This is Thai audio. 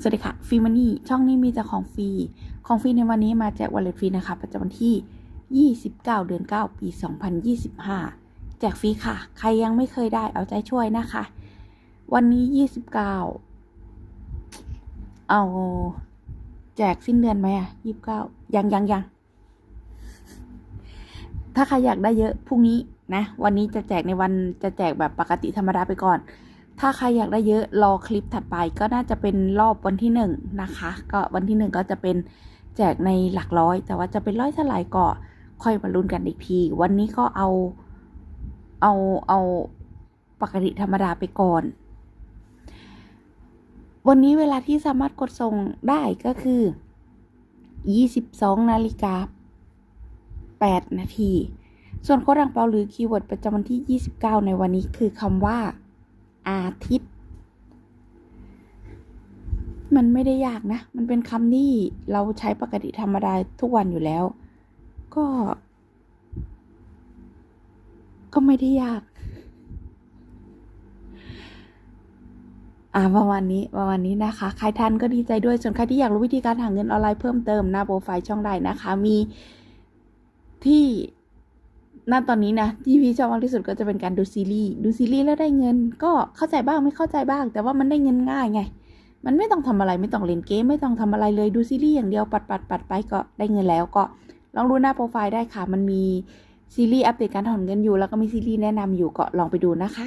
สวัสดีค่ะฟรีมันนี่ช่องนี้มีแต่ของฟรี ของฟรีในวันนี้มาแจกวอลเล็ตฟรีนะคะ ประจำวันที่ 29 เดือน 9 ปี 2025 แจกฟรีค่ะ ใครยังไม่เคยได้เอาใจช่วยนะคะ วันนี้ 29 เอาแจกสิ้นเดือนไหมอะ29 ยังยังยังถ้าใครอยากได้เยอะพรุ่งนี้นะ วันนี้จะแจกในวันจะแจกแบบปกติธรรมดาไปก่อน ถ้าใครอยากได้เยอะรอคลิปถัดไปก็น่าจะเป็นรอบวันที่หนึ่งนะคะ ก็วันที่หนึ่งก็จะเป็นแจกในหลักร้อย แต่ว่าจะเป็นร้อยเท่าไหร่ก็ค่อยมาลุ้นกันอีกที วันนี้ก็เอาเอาเอาปกติธรรมดาไปก่อน วันนี้เวลาที่สามารถกดส่งได้ก็คือ 22 นาฬิกา 8 นาที ส่วนโค้ดอ่างเปาหรือคีย์เวิร์ดประจำวันที่ 29 ในวันนี้คือคำว่า ทิตย์ มันไม่ได้ยากนะ มันเป็นคำที่เราใช้ปกติธรรมดาทุกวันอยู่แล้ว ก็ ก็ไม่ได้ยาก อ่าประมาณนี้ประมาณนี้นะคะ ใครทันก็ดีใจด้วย ส่วนใครที่อยากรู้วิธีการหาเงินออนไลน์เพิ่มเติมหน้าโปรไฟล์ช่องใดนะคะ มีที่ ณตอนนี้นะที่พี่ชอบมากที่สุดก็จะเป็นการดูซีรีส์ดูซีรีส์แล้วได้เงิน ก็เข้าใจบ้างไม่เข้าใจบ้าง แต่ว่ามันได้เงินง่ายไง มันไม่ต้องทำอะไรไม่ต้องเล่นเกมไม่ต้องทำอะไรเลยดูซีรีส์อย่างเดียวปัดปัดปัดไปก็ได้เงินแล้วก็ลองดูหน้าโปรไฟล์ได้ค่ะ มันมีซีรีส์อัปเดตการถอนเงินอยู่ แล้วก็มีซีรีส์แนะนำอยู่ก็ลองไปดูนะคะ